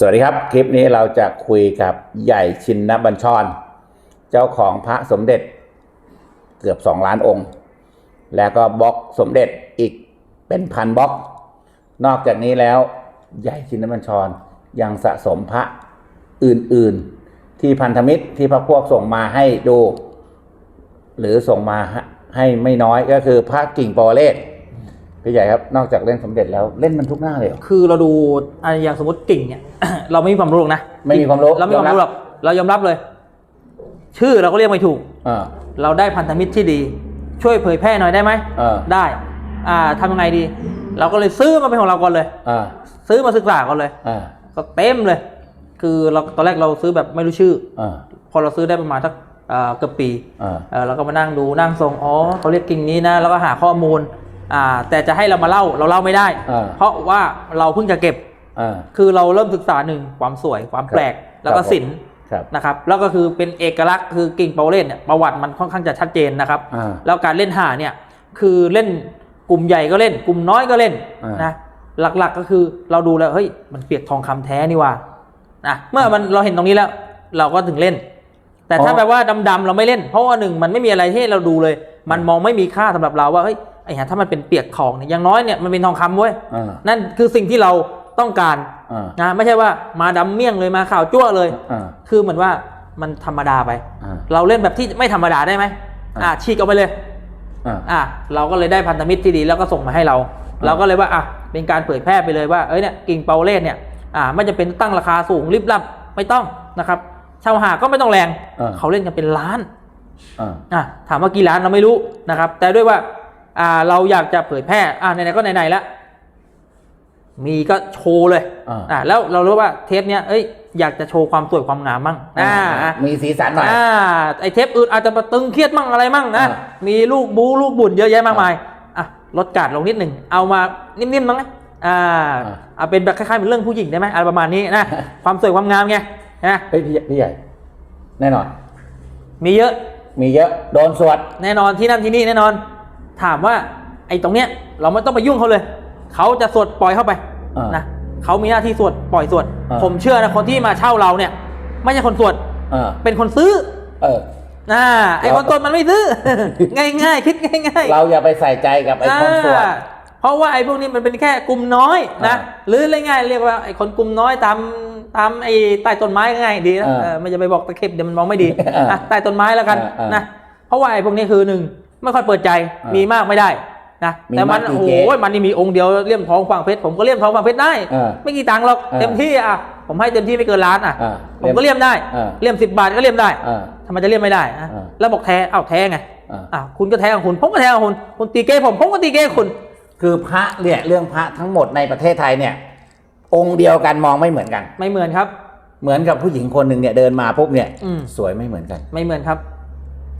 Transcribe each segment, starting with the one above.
สวัสดีครับ คลิปนี้เราจะคุยกับใหญ่ชินนบัญชร เจ้าของพระสมเด็จเกือบสองล้านองค์ แล้วก็บล็อกสมเด็จอีกเป็นพันบล็อก นอกจากนี้แล้วใหญ่ชินนบัญชรยังสะสมพระอื่นๆ ที่พันธมิตรที่พระพวกส่งมาให้ดู หรือส่งมาให้ไม่น้อยก็คือพระกิ่งปอเลศ พี่ใหญ่ครับนอกจากเล่นสมเด็จแล้วเล่นมันทุกหน้าเลยเหรอ คือเราดูอะอย่างสมมติกิ่งเนี่ย เราไม่มีความรู้หรอกนะไม่มีความรู้เราไม่มีความรู้หรอกเรายอมรับเลย ชื่อเราก็เรียกไม่ถูก อ่า เราได้พันธมิตรที่ดี ช่วยเผยแพร่หน่อยได้ไหมเออ ได้ อ่าทำยังไงดี เราก็เลยซื้อมาเป็นของเราก่อนเลย อ่าซื้อมาศึกษาก่อนเลย อ่าก็เต็มเลย คือเราตอนแรกเราซื้อแบบไม่รู้ชื่อ อ่าพอเราซื้อได้ประมาณสักเอ่อเกือบปี อ่า เออเราก็มานั่งดูนั่งทรงอ๋อเขาเรียกกิ่งนี้นะ แล้วก็หาข้อมูล อ่าแต่จะให้เรามาเล่าเราเล่าไม่ได้ อ่า เพราะว่าเราเพิ่งจะเก็บอ่า คือเราเริ่มศึกษาหนึ่งความสวยความแปลกแล้วก็ครับผม ศิลป์ครับ นะครับ แล้วก็คือเป็นเอกลักษณ์คือกิ่งเปาเล่นเนี่ยประวัติมันค่อนข้างจะชัดเจนนะครับ อ่า แล้วการเล่นห่าเนี่ยคือเล่นกลุ่มใหญ่ก็เล่น กลุ่มน้อยก็เล่นอ่าน นะหลักๆก็คือเราดูแล้วเฮ้ยมันเปียกทองคำแท้นี่ว่านะเมื่อมันเราเห็นตรงนี้แล้ว เราก็ถึงเล่น แต่ถ้าแบบว่าดำๆเราไม่เล่น เพราะว่าหนึ่งมันไม่มีอะไรให้เราดูเลย มันมองไม่มีค่าสำหรับเราว่าเฮ้ย ไอ้ห่าถ้ามันเป็นเปียกทองเนี่ยอย่างน้อยเนี่ยมันเป็นทองคำเว้ยอ่า นั่นคือสิ่งที่เราต้องการอ่า นะไม่ใช่ว่ามาดำเมี่ยงเลยมาข่าวจั่วเลย อ่า คือเหมือนว่ามันธรรมดาไป อ่า เราเล่นแบบที่ไม่ธรรมดาได้ไหมอ่า อ่าฉีกออกไปเลย อ่า อะเราก็เลยได้พันธมิตรที่ดีแล้วก็ส่งมาให้เราอ่าเราก็เลยว่าอะเป็นการเผยแพร่ไปเลยว่าเอ้ยเนี่ยกิ่งเปาเล่เนี่ยอ่าไม่จะเป็นตั้งราคาสูงริบลับไม่ต้องนะครับชาวหาก็ไม่ต้องแรงเขาเล่นกันเป็นล้านอ่า อะถามว่ากี่ล้านเราไม่รู้นะครับ แต่ด้วยว่า อ่าเราอยากจะเผยแพร่อะไหนๆก็ไหนๆแล้วมีก็โชว์เลยอ่า อะแล้วเรารู้ว่าเทปเนี้ยเอ้ยอยากจะโชว์ความสวยความงามมั่งอ่าอะมีสีสันหน่อย อ่าไอเทปอื่นอาจจะมาตึงเครียดมั่งอะไรมั่งนะอ่ามีลูกบูลูกบุญเยอะแยะมากมายอะลดการดลงนิดหนึ่งเอามานิ่มๆมั้งนะอ่า เอาเป็นแบบคล้ายๆเป็นเรื่องผู้หญิงได้ไหมอะไรประมาณนี้นะ ความสวยความงามไงนะเฮ้ยพี่พี่ใหญ่ แน่นอน มีเยอะมีเยอะ โดนสวด แน่นอนที่นั่นที่นี่แน่นอน ถามว่าไอ้ตรงเนี้ยเราไม่ต้องไปยุ่งเขาเลยเขาจะสวดปล่อยเข้าไปอ่านนะเขามีหน้าที่สวดปล่อยสวด อ่า ผมเชื่อนะคนที่มาเช่าเราเนี่ย ไม่ใช่คนสวดอ่าเป็นคนซื้อเออ อ่าไอ้คนสวดมันไม่ซื้อ ง่ายๆคิดง่ายๆ เราอย่าไปใส่ใจกับไอ้คนสวด อ่าเพราะว่าไอ้พวกนี้มันเป็นแค่กลุ่มน้อยนะ อ่าหรือเรียกง่ายๆเรียกว่าไอ้คนกลุ่มน้อยตามตามไอ้ใต้ต้นไม้ก็ง่ายดีนะอ่าเออไม่จะไปบอกตะเข็บเดี๋ยวมันมองไม่ดีอ่าอะใต้ต้นไม้แล้วกันอ่าอ่าน นะเพราะว่าไอ้พวกนี้คือหนึ่ง ไม่ค่อยเปิดใจอ่ามีมีมากไม่ได้นะมีแต่มันมากกี่โอ้โหเก๊มันนี่มีองค์เดียวเลี่ยมทองฝั่งเพชรผมก็เลี่ยมทองฝั่งเพชรได้อ่าไม่กี่ตังค์หรอกอ่าเต็มที่อะผมให้เต็มที่ไม่เกินล้านอะ อ่าผมก็เลี่ยมได้อ่าเลี่ยมสิบบาทก็เลี่ยมได้อ่าทำไมจะเลี่ยมไม่ได้นะอ่าแล้วบอกแท้เอ้าแท้ไงอ่าอะคุณก็แท้ของคุณผมก็แท้ของคุณคุณตีเก้ผมผมก็ตีเก้คุณ คือพระเนี่ยเรื่องพระทั้งหมดในประเทศไทยเนี่ย องค์เดียวกันมองไม่เหมือนกัน ไม่เหมือนครับ เหมือนกับผู้หญิงคนหนึ่งเนี่ยเดินมาปุ๊บเนี่ย อืม สวยไม่เหมือนกัน ไม่เหมือนครับ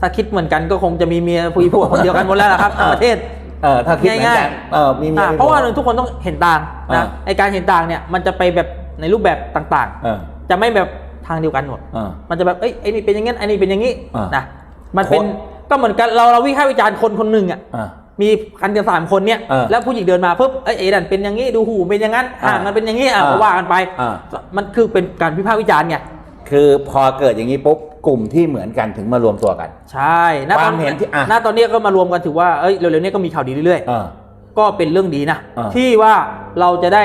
ถ้าคิดเหมือนกันก็คงจะมีเมียผู้หญิงผัวคนเดียวกันหมดแล้วล่ะครับทั้งประเทศ เออถ้าคิดเหมือนง่ากัยนๆเออมีมีอะเพราะว่าหนึ่งทุกคนต้องเห็นต่างอ่านะไอการเห็นต่างเนี่ยมันจะไปแบบในรูปแบบต่างเออๆจะไม่แบบทางเดียวกันหมดเออมันจะแบบเอ้ยไอ้นี่เป็นอย่างงั้นไอ้นี่เป็นอย่างงี้อ่านนะมันเป็นคนก็เหมือนกันเราเราวิพากษ์วิจารณ์คนคนหนึ่งอะอ่ามีกันเดียวสามคนเนี่ยเออแล้วผู้หญิงเดินมาปุ๊บเอ้ยเอ๋ดันเป็นอย่างงี้ดูหูเป็นอย่างนั้นอ่าห่างมันเป็นอย่างงี้อะอ่าก็ว่ากันไปอ่ามันคือเป็นการวิพากษ์วิจารณ์ไง คือพอเกิดอย่างนี้ปุ๊บกลุ่มที่เหมือนกันถึงมารวมตัวกัน ใช่ณตคอวามเห็นที่อะ ณตอนนี้ก็มารวมกันถือว่าเอ้ยเร็วๆนี้ก็มีข่าวดีเรื่อยๆเออก็เป็นเรื่องดีนะอ่าที่ว่าเราจะได้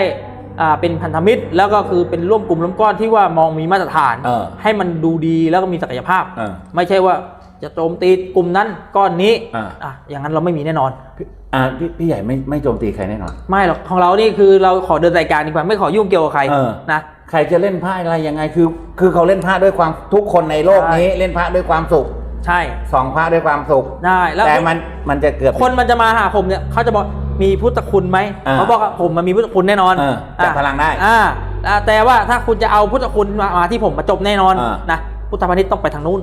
อ่าเป็นพันธมิตร แล้วก็คือเป็นร่วมกลุ่มร่วมก้อนที่ว่ามองมีมาตรฐาน เออ ให้มันดูดีแล้วก็มีศักยภาพ เออ ไม่ใช่ว่าจะโจมตีกลุ่มนั้นก้อนนี้อ่า อะอย่างนั้นเราไม่มีแน่นอนพี่อ่าพี่พี่ใหญ่ไม่ไม่โจมตีใครแน่นอน ไม่หรอกของเรานี่คือเราขอเดินรายการดีกว่าไม่ขอยุ่งเกี่ยวกับใครเออ นะ ใครจะเล่นผ้าอะไรยังไงคือ คือเขาเล่นผ้าด้วยความทุกคนในโลกนี้ใช่เล่นผ้าด้วยความสุขใช่สองผ้าด้วยความสุขได้แล้วแต่มันมันจะเกือบคนมันจะมาหาผมเนี่ยเขาจะบอกมีพุทธคุณไหมอ่าเขาบอกว่าผมมันมีพุทธคุณแน่นอนเออจับพลังได้อ่าอ่าแต่ว่าถ้าคุณจะเอาพุทธคุณมามาที่ผมมาจบแน่นอนอ่านะพุทธพาณิชย์ต้องไปทางนู้น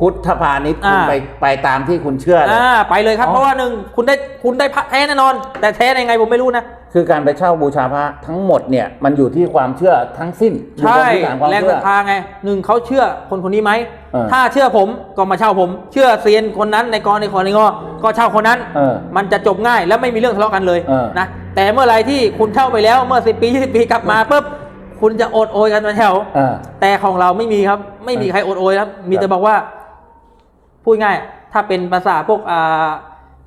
พุทธพาณิชย์คุณอ่า ไปไปตามที่คุณเชื่อเลย อ่าไปเลยครับ อ๋อ เพราะว่าหนึ่งคุณได้คุณได้พระแท้แน่นอน แต่แท้ยังไงผมไม่รู้นะ คือการไปเช่าบูชาพระทั้งหมดเนี่ยมันอยู่ที่ความเชื่อทั้งสิ้นอยู่ใช่บนพื้นฐานความแรงศเชื่รัอ ทธาไงหนึ่งเขาเชื่อคนคนนี้ไหม เออถ้าเชื่อผมก็มาเช่าผม เชื่อเซียนคนนั้นในกรในคอในงอก็เช่าคนนั้น เออมันจะจบง่ายและไม่มีเรื่องทะเลาะกันเลยเออ นะแต่เมื่อไหรที่คุณเช่าไปแล้วเมื่อสิปียี่สิบปีกลับมาปุ๊บคคุณจะโอดโอยกันมาแถวเออแต่ของเราไม่มีครับ ไม่มีใครโอดโอยครับ มีแต่บอกว่า พูดง่าย ถ้าเป็นภาษาพวกอ่า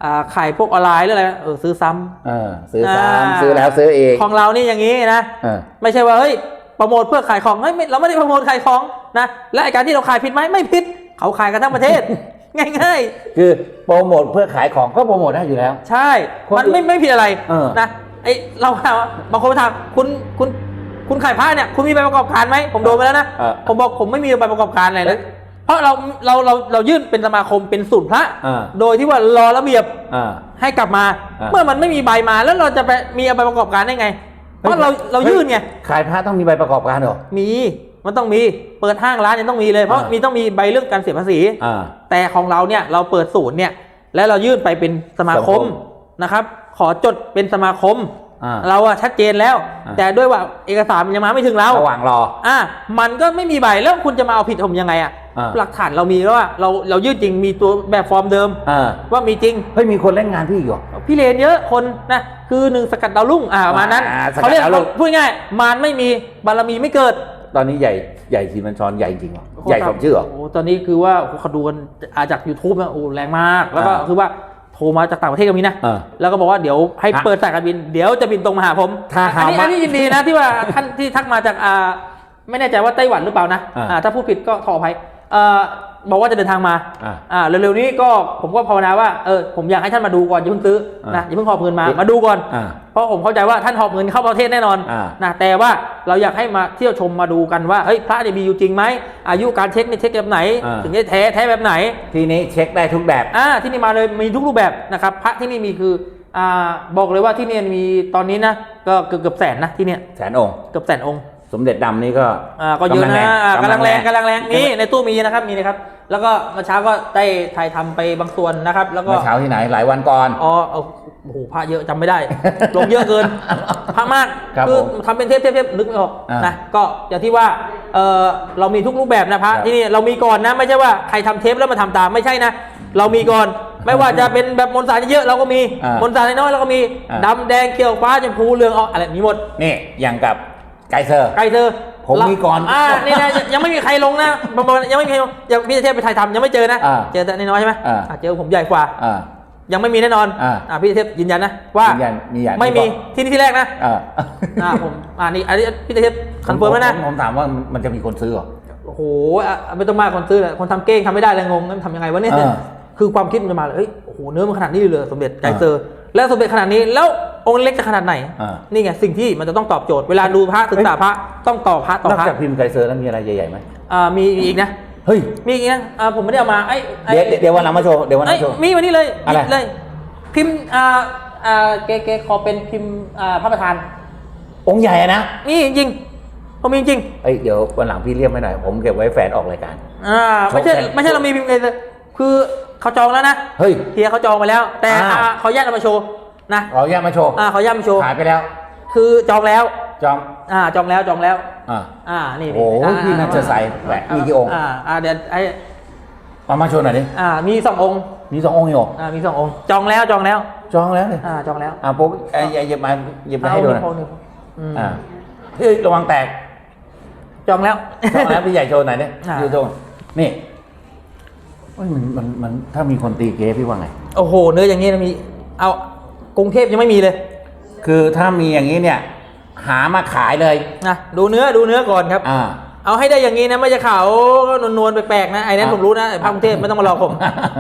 อ่าขายพวกออนไลน์หรืออะไรเออซื้อซ้ำ เออซื้ออ่าซ้ำซื้อแล้วซื้ออีกของเรานี่อย่างนี้นะ เออ ไม่ใช่ว่าเฮ้ยโปรโมทเพื่อขายของเฮ้ยไม่เราไม่ได้โปรโมทขายของนะและไอ้การที่เราขายผิดไหมไม่ผิด เขาขายกันทั้งประเทศ ง่าย คือโปรโมทเพื่อขายของก็โปรโมทได้อยู่แล้ว ๆ ใช่ คนมันไม่ไม่ผิดอะไรเออ นะไอเราถามว่าบางคนถามคุณคุณคุณขายผ้าเนี่ยคุณมีใบประกอบการไหมผมโดนไปแล้วนะเออ ผมบอกผมไม่มีใบประกอบการอะไรเอ้นะยเพ ราะเราเราเราเรายื่นเป็นสมาคมเป็นศูนย์พระ อ่า โดยที่ว่ารอระเบียบอ่า ให้กลับมา อ่า เมื่อมันไม่มีใบมาแล้วเราจะไปมีใบประกอบการได้ไง เพราะเราเรายื่นไง ขายผ้าต้องมีใบประกอบการเหรอ มีมันต้องมีเปิดห้างร้านยังต้องมีเลยเพราะอ่ามี มีต้องมีใบเรื่องการเสียภาษี อ่า แต่ของเราเนี่ยเราเปิดศูนย์เนี่ยและเรายื่นไปเป็นสมาคมสมาคมนะครับ ขอจดเป็นสมาคม อ่าเราอะชัดเจนแล้ว อ่า แต่ด้วยว่าเอกสารมันยังมาไม่ถึงเราระหว่างรอ อะมันก็ไม่มีใบแล้วคุณจะมาเอาผิดผมยังไงอะอ่า หลักฐานเรามีแล้วว่าเราเรายื่นจริงมีตัวแบบฟอร์มเดิมอ่าว่ามีจริง เฮ้ยมีคนเล่นงานพี่อีกเหรอ พี่เลนเยอะคนนะคือหนึ่งสกัดดาวรุ่งอ่าประมาณนั้นอ่าสกัดเขาเรียกดาวรุ่ง พูดง่ายมารไม่มีบารมีไม่เกิดตอนนี้ใหญ่ใหญ่ทีมันชอนใหญ่จริงเหรอใหญ่สมชื่อเหรอโอ้ตอนนี้คือว่าเขาดูกันอาจาก YouTube นะโอ้แรงมาก แล้วก็อ่า คือว่าโทรมาจากต่างประเทศก็มีนะอ่าแล้วก็บอกว่าเดี๋ยวให้ฮะเปิดสายการบิน เดี๋ยวจะบินตรงมาหาผมถ้าอันนี้หามาอันนี้ยินดีนะที่ว่าท่านที่ทักมาจากอ่าไม่แน่ใจว่าไต้หวันหรือเปล่านะอ่า อ่าถ้าพูดผิดก็ขออภัยเอ่อ บอกว่าจะเดินทางมาอ่าอ่าเร็วๆนี้ก็ผมก็ภาวนาว่าเออผมอยากให้ท่านมาดูก่อนอย่าเพิ่งซื้อนะอ่าอย่าเพิ่งหอบเงินมาเดี๋ยวมาดูก่อน อ่า เพราะผมเข้าใจว่าท่านหอบเงินเข้าประเทศแน่นอนอ่า นะแต่ว่าเราอยากให้มาเที่ยวชมมาดูกันว่าเฮ้ยพระเนี่ยมีอยู่จริงไหมอายุการเช็คเนี่ยเช็คแบบไหน อ่า ถึงจะแท้แท้แบบไหน ทีนี้เช็คได้ทุกแบบ อ่าที่นี่มาเลยมีทุกรูปแบบนะครับพระที่นี่มีคืออ่าบอกเลยว่าที่เนี่ยมีตอนนี้นะก็เกือบเกือบแสนนะที่เนี่ยแสนองค์ เกือบแสนองค์ สมเด็จดำนี่ก็อ่าก็เยอะนะอ่ากำลังแรงกำลังแรงนี่ในตู้มีนะครับมีนะครับ แล้วก็เมื่อเช้าก็ได้ถ่ายทำไปบางส่วนนะครับ แล้วก็เมื่อเช้าที่ไหนหลายวันก่อนอ๋อเอาโอ้โหพระเยอะจำไม่ได้ ลงเยอะเกินพระมากครับอผมทำเป็นเทปเทปเทปนึกไม่ออกอ่านนะก็อย่างที่ว่าเออเรามีทุกรูปแบบนะพระครับที่นี่เรามีก่อนนะไม่ใช่ว่าใครทำเทปแล้วมาทำตามไม่ใช่นะเรามีก่อนไม่ว่าจะเป็นแบบมนต์สารเยอะๆเราก็มีอ่ามมนต์สารน้อยๆเราก็มีอ่าดำแดงเขียวฟ้าชมพูเหลืองออกอะไรมีหมดนี่อย่างกับ ไกเซอร์ ไกลเธอผมเรามีก่อนอ่านี่นะยังยังไม่มีใครลงนะประมาณยังไม่มีใครลงยังพี่เทพไปถ่ายทำยังไม่เจอนะอ่าเจอแต่น้อยๆใช่ไหมอ่าอ่าเจอผมใหญ่กว่าอ่ายังไม่มีแน่นอนอ่าพี่เทพยืนยันนะว่ายืนยันมีอย่างไม่มีที่ที่นี่ที่แรกนะอ่าอ่าผมอ่านี่อันนี้พี่เทพคอนเฟิร์มแล้วนะผมผมถามว่ามันมันจะมีคนซื้อเหรอโอ้โหอะไม่ต้องมากคนซื้อเลยคนทำเก้งทำไม่ได้เลยงงงั้นทำยังไงวะเนี่ยอ่าคือความคิดมันจะมาเลยเฮ้ยโอ้โหเนื้อมันขนาดนี้เลยเหรอสมเด็จไกอ่าเซอร์ แล้วสมเด็จขนาดนี้แล้วองค์เล็กจะขนาดไหน อ่านี่ไงสิ่งที่มันจะต้องตอบโจทย์เวลาดูพระศึกษาพระต้องต่อพระต่อนอกพระจากพิมพ์ไกเซอร์แล้วมีอะไรใหญ่ๆไหมอ่ามีมีอีกนะ เฮ้ยมีอีกนะอ่าผมไม่ได้เอามาไอ้ไอ้เดี๋ยวเดี๋ยววันหลังมาโชว์เดี๋ยววันหลังเอ้ยมาโชว์ มีวันนี้เลยอะไร หยิบเลย พิมพ์อ่าอ่าเกเกขอเป็นพิมพ์อ่าพระประธานองค์ใหญ่อะนะนี่จริงๆผมมีจริงเอ้ยเดี๋ยววันหลังพี่เรียกไม่หน่อยผมเก็บไว้แฟนออกรายการ อ่าไม่ใช่โอเคไม่ใช่เรามีพิมพ์ไงคือ เขาจองแล้วนะเฮ้ยเฮียเขาจองไปแล้ว แต่อ่า อ่าเขาแยกเอามาโชว์นะขออนุญาตมาโชว์อ่าเขาแยกมาโชว์ขายไปแล้ว คือจองแล้วจองอ่าจองแล้วจองแล้ว อ่าอ่านี่โอ้โหาพี่น่าจะใส่แหวนมีกี่องค์อ่าอ่าเดี๋ยวไอ้เอามาโชว์หน่อยดิอ่ามีสององค์มีสององค์อยู่อ่ามีสององค์จองแล้วจองแล้วจองแล้วเลยอ่าจองแล้วอ่าปุ๊บไอ้ไอ้หยิบมาหยิบมาให้ดูหน่อยเอาเอาอืมอ่าเฮ้ยระวังแตกจองแล้ว จองแล้วพี่ใหญ่โชว์หน่อยดิอ่าดูโชว์นี่ เฮ้ยมันมันมันถ้ามีคนตีเก๊พี่ว่าไง โอ้โห เนื้ออย่างนี้นะมี เอากรุงเทพยังไม่มีเลยคือถ้ามีอย่างนี้เนี่ย หามาขายเลยนะดูเนื้อดูเนื้อก่อนครับ อ่า เอาให้ได้อย่างนี้นะไม่จะขาวนวลๆแปลกๆนะไอ้นั้นอะผมรู้นะไอ้ภาคกรุงเทพไม่ต้องมาหลอกผม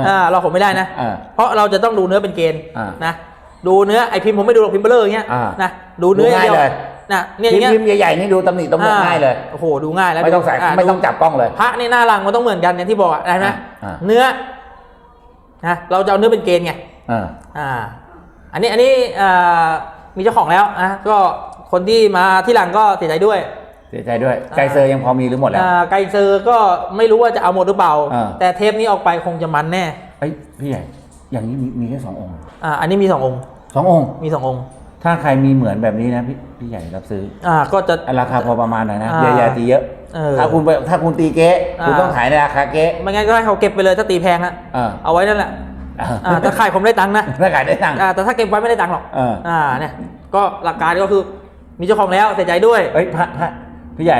อ่ารอผมไม่ได้นะอ่าเพราะเราจะต้องดูเนื้อเป็นเกณฑ์อ่านะดูเนื้อไอ้พิมพ์ผมไม่ดูหรอกพิมพ์เบลออย่างเงี้ยอ่านะดูเนื้ออย่างเดียวดูง่ายเลย นะเนี่ยอย่างเงี้ยพิมพ์ใหญ่ๆนี่ดูตำหนิตำหนิง่ายเลยโอ้โหดูง่ายแล้วไม่ต้องใส่าไม่ต้องจับกล้องเลย พระนี่หน้ารังมันต้องเหมือนกันอย่างที่บอกอะได้ไหมอ่าอ่าเนื้อนะเราจะเอาเนื้อเป็นเกณฑ์ไงอ่าอ่าอันนี้อันนี้อ่ามีเจ้าของแล้วนะก็คนที่มาที่หลังก็เสียใจด้วยเสียใจด้วยไกเซอร์ยังพอมีหรือหมดแล้วอ่าไกเซอร์ก็ไม่รู้ว่าจะเอาหมดหรือเปล่าอ่าแต่เทปนี้ออกไปคงจะมันแน่เอ้ยพี่ใหญ่อย่างนี้มีมีแค่สององค์อ่าอันนี้มีสององค์สององค์มีสององค์ ถ้าใครมีเหมือนแบบนี้นะพี่พี่ใหญ่รับซื้ออ่าก็จะ ราคาพอประมาณหน่อยนะอ่าอย่าอย่าตีเยอะ เออถ้าคุณไปถ้าคุณตีเก๊คุณอ่าต้องขายในราคาเก๊ไม่งั้นก็ให้เขาเก็บไปเลยถ้าตีแพงอะอ่าเอาไว้นั่นแหละอ่าถ้าขายผมได้ตังค์นะถ้าขายได้ตังค์ อ่าแต่ถ้าเก็บไว้ไม่ได้ตังค์หรอกเอออ่าเนี่ยก็หลักการก็คือมีเจ้าของแล้วเสียใจด้วย เอ้ยพระพระพี่ใหญ่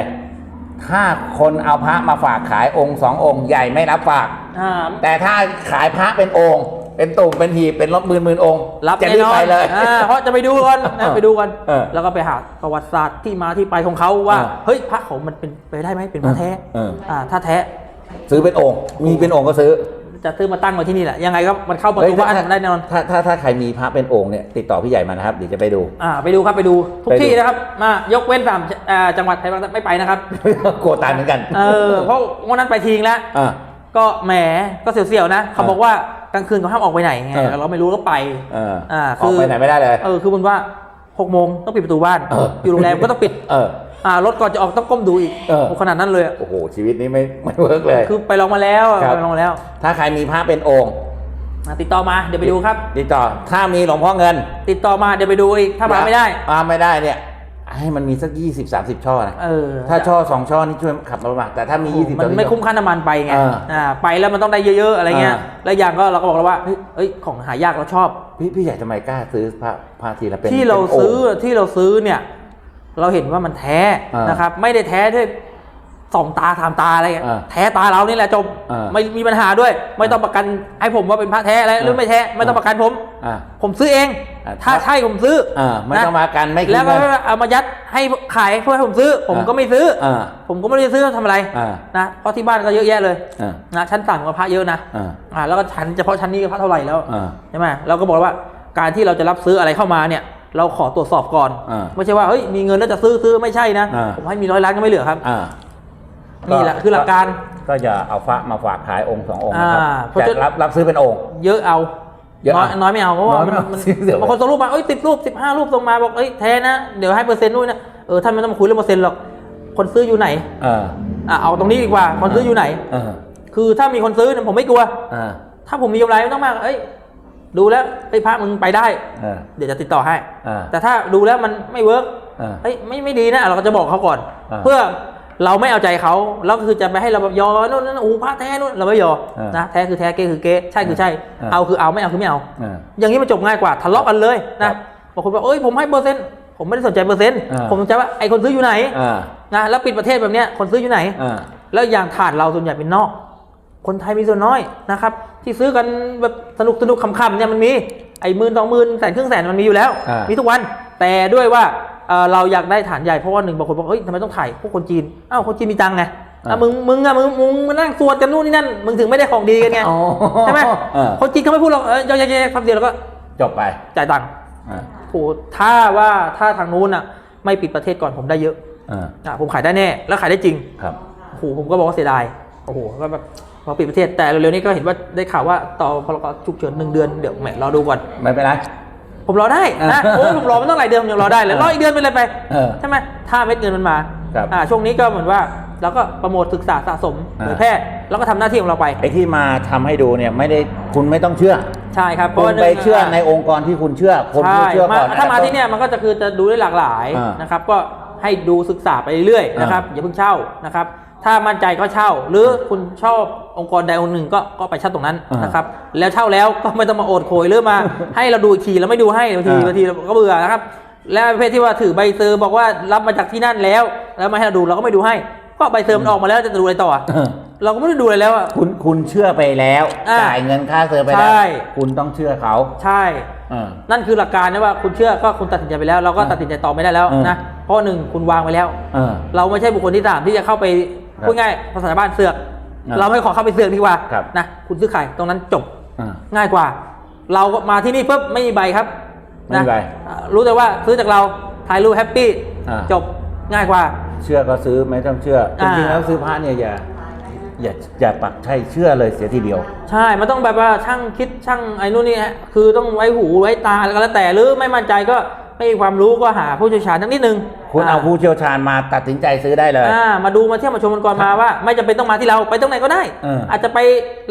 ถ้าคนเอาพระมาฝากขายองค์สององค์ใหญ่ไม่รับฝาก อ่าแต่ถ้าขายพระเป็นองค์ เป็นตุ่มเป็นหีบเป็นรถหมื่นหมื่นองค์รับจะแน่รีบนอไปนเลย อ่าเพราะจะไปดูกันเอนะอไปดูกัน เออแล้วก็ไปหาประวัติศาสตร์ที่มาที่ไปของเขาว่า เออเฮ้ยพระเขามันเป็นไปได้ไหมเป็นพระแท้เออ อ่าถ้าแท้ซื้อเป็นองค์ มีเป็นองค์ก็ซื้อจะซื้อมาตั้งไว้ที่นี่แหละยังไงก็มันเข้าประเฮ้ยตูบ้านถ้าได้แน่นอน ถ้าถ้าถ้าใครมีพระเป็นองค์เนี่ยติดต่อพี่ใหญ่มานะครับเดี๋ยวจะไปดู อ่าไปดูครับไปดูทุกไปดู ที่นะครับ มายกเว้นสามอ่าจังหวัดไทยไม่ไปนะครับกลัวตายเหมือนกันเออเพราะวันนั้นไปทิ้งแล้ว อ่า ก็แหมก็เสียวๆนะ เขาบอกว่า กลางคืนเขาห้ามออกไปไหนไงเออ เราไม่รู้ก็ไปเอออ่าอคืออกไปไหนไม่ได้เลย เออคือมันว่าหกโมงต้องปิดประตูบ้านเอออ ยู่โรงแรมก็ต้องปิดเออ อ่ารถก่อนจะออกต้องก้มดูอีกเออโขนาดนั้นเลยอะโอ้โห ชีวิตนี้ไม่ไม่เวิร์กเลย คือไปลองมาแล้วครับ ไปลองมาแล้วถ้าใครมีพระเป็นองค์อะติดต่อมาเดี๋ยวไปดูครับ ติดต่อถ้ามีหลวงพ่อเงินติดต่อมาเดี๋ยวไปดูอีกถ้ามาไม่ได้ มาไม่ได้เนี่ย ให้มันมีสักยี่สิบสามสิบช่อนะเออถ้าช่อสองช่อนี่ช่วยขับรถมาแต่ถ้ามีโอ้ยี่โหสิบมันไม่คุ้มค่าน้ำมันไปไงเอออ่าไปแล้วมันต้องได้เยอะๆอะไรเงี้ยเออแล้วอย่างก็เราก็บอกแล้วว่าเฮ้ยเอ้ยของหายากเราชอบ พี่พี่ใหญ่ทำไมกล้าซื้อพระพระทีละเป็นที่เราป็นงค์ซื้อที่เราซื้อเนี่ย เราเห็นว่ามันแท้อ่านนะครับ ไม่ได้แท้ด้วย สองตาสามตาอะไรเงี้ยอ่าแท้ตาเรานี่แหละจบอ่าไม่มีปัญหาด้วย ไม่ต้องประกันให้ผมว่าเป็นพระแท้อะไรหรืออ่าไม่แท้ไม่ต้องประกันผม อ่า ผมซื้อเอง อ่า ถ้าใช่ผมซื้ออ่าไม่นะต้องมากันไม่คิดแล้วก็เงิน เอามายัดให้ขายเพื่อให้ผมซื้อ ผมก็ไม่ซื้อออ่าผมก็ไม่ได้ซื้อทำอะไรอ่านะเพราะที่บ้านก็เยอะแยะเลยอ่านะชั้นต่ำก็พระเยอะนะอ่าอ่าแล้วก็ชั้นเฉพาะชั้นนี้ก็พระเท่าไหร่แล้ว อ่า ใช่ไหมเราก็บอกว่าการที่เราจะรับซื้ออะไรเข้ามาเนี่ย เราขอตรวจสอบก่อน อ่าไม่ใช่ว่าเฮ้ยมีเงินแล้วจะซื้อซื้อไม่ใช่นะ อ่า ผมให้มีร้อยล้านก็ไม่เหลือครับ อ่า นี่แหละคือหลักการก็อย่าเอาพระมาฝากขายองค์สององค์นะครับอ่าเพราะจะจะรับรับซื้อเป็นองค์ เยอะเอาเยอะน้อยเอาน้อยไม่เอาเพราะว่าน้อยมันไม่เอามันเดี๋ยวบางคนส่งรูปมาเอ้ยสิบรูปสิบห้ารูปส่งมาบอกเอ้ยแท้นะเดี๋ยวให้เปอร์เซ็นต์นู่นนะเออท่านไม่ต้องมาคุยเรื่องเปอร์เซ็นต์หรอกคนซื้ออยู่ไหนอ่าอะเอาตรงนี้ดีกว่าคนซื้ออยู่ไหนอ่าคือถ้ามีคนซื้อเนี่ยผมไม่กลัวอ่าถ้าผมมีกำไรไม่ต้องมากเอ้ยดูแล้วไอ้ยพระมึงไปได้อ่าเดี๋ยวจะติดต่อให้อ่าแต่ถ้าดูแล้วมันไม่เวิร์กอ่าเฮ้ยไม่ไม่ดีนะเราก็จะบอกเขาก่อนอ่าเพื่อ เราไม่เอาใจเขาแล้วก็คือจะไปให้เราแบบยอนู่นนั่นโอ้โหพระแท้นู่นเราไม่ยออ่านนะแท้คือแท้เก๊คือเก๊ใช่คือใช่อ่าเอาคือเอาไม่เอาคือไม่เอาอ่าอย่างนี้มันจบง่ายกว่าทะเลาะกันเลยนะครับบางคนบอกเอ้ยผมให้เปอร์เซ็นต์ผมไม่ได้สนใจเปอร์เซ็นต์อ่าผมสนใจว่าไอ้คนซื้ออยู่ไหนอ่านะแล้วปิดประเทศแบบเนี้ยคนซื้ออยู่ไหนอ่าแล้วอย่างถาดเราส่วนใหญ่เป็นนอก คนไทยมีส่วนน้อยนะครับ ที่ซื้อกันแบบสนุกสนุกขำๆเนี่ยมันมีไอ้หมื่นสองหมื่นแสนครึ่งแสนมันมีอยู่แล้วอ่ามีมีทุกวันแต่ด้วยว่า เอ่อเราอยากได้ฐานใหญ่เพราะว่าหนึ่งบางคนบอกเฮ้ยทำไมต้องถ่ายพวกคนจีนอ้าวคนจีนมีตังค์ไงอะมึงมึงอะมึงมึงมานั่งสวดกันนู่นนี่นั่นมึงถึงไม่ได้ของดีกันไงอ๋อใช่ไหมเออคนจีนเขาไม่พูดหรอกเออเยอะๆๆคำเดียวแล้วก็จบไปจ่ายตังค์อ่าโอ้โหถ้าว่าถ้าทางนู้นอะไม่ปิดประเทศก่อนผมได้เยอะอ่าอะผมขายได้แน่ แล้วขายได้จริงครับโอ้โหผมก็บอกว่าเสียดายโอ้โหก็แบบพอปิดประเทศแต่เร็วๆนี้ก็เห็นว่าได้ข่าวว่าต่อพรกฉุกเฉินหนึ่งเดือนเดี๋ยวแหมรอดูก่อนไม่เป็นไร ผมรอได้นะโอ้ยผมรอมาตั้งหลายเดือนผมยังรอได้เลยรออีกเดือนเป็นไรไปเออใช่ไหมถ้าเม็ดเงินมันมาครับอ่าช่วงนี้ก็เหมือนว่าเราก็โปรโมทศึกษาสะสมอ่าเผยแพร่แล้วก็ทำหน้าที่ของเราไปไอ้ที่มาทำให้ดูเนี่ยไม่ได้คุณไม่ต้องเชื่อใช่ครับเพคุราะณว่าหนึ่งไปเชื่อในองค์กรที่คุณเชื่อคนใช่ที่เชื่อมาก่อนถ้ามาที่เนี่ยมันก็จะคือจะดูได้หลากหลายอ่านนะครับ ก็ให้ดูศึกษาไปเรื่อยๆนะครับอย่าเพิ่งเช่านะครับ ถ้ามั่นใจก็เช่า หรือคุณชอบองค์กรใดองค์หนึ่งก็ก็ไปเช่าตรงนั้นอ่านนะครับแล้วเช่าแล้วก็ไม่ต้องมาโอดโขยหรือมา ให้เราดูอีกทีแล้วไม่ดูให้บางทีอ่า บางทีเราก็เบื่อนะครับ และประเภทที่ว่าถือใบเซอร์บอกว่ารับมาจากที่นั่นแล้ว แล้วมาให้เราดูเราก็ไม่ดูให้ก็ใบเซอร์มันออกมาแล้วจะดูอะไรต่ออะเออเราก็ไม่ได้ดูอะไรแล้วอะ คุณคุณเชื่อไปแล้วอ่าจ่ายเงินค่าเซอร์ไปแล้วใช่ คุณต้องเชื่อเขาใช่ เออ นั่นคือหลักการนะว่าคุณเชื่อก็คุณตัดสินใจไปแล้ว เราก็อ่าตัดสินใจต่อไม่ได้แล้วเออนะเพราะหนึ่งคุณวางไปแล้ว เออ เราไม่ใช่บุคคลที่สามที่จะเข้าไป ครับพูดง่ายภาษาบ้านเสือก อ่าเราไม่ขอเข้าไปเสือกดีกว่าครับ นะคุณซื้อขายตรงนั้นจบอ่า ง่ายกว่า เราก็มาที่นี่ปุ๊บไม่มีใบครับไม่มีใบอ่ารู้แต่ว่าซื้อจากเราถ่ายรูปแฮปปี้อ่า จบง่ายกว่า เชื่อก็ซื้อไม่ต้องเชื่อจอ่า ริงๆแล้วซื้อพระเนี่ยอย่าอย่าอย่าปักใช่เชื่อเลยเสียทีเดียว ใช่ มันต้องแบบว่าช่างคิดช่างไอ้นู่นนี่ฮะคือต้องไว้หูไว้ตาอะไรก็แล้วแต่หรือไม่มั่นใจก็ ไม่มีความรู้ก็หาผู้เชี่ยวชาญสักนิดนึงคุณเอาผู้เชี่ยวชาญมาตัดสินใจซื้อได้เลยอ่ามาดูมาเที่ยวมาชมกันก่อนมาว่า ไม่จำเป็นต้องมาที่เราไปตรงไหนก็ได้เออออาจจะไป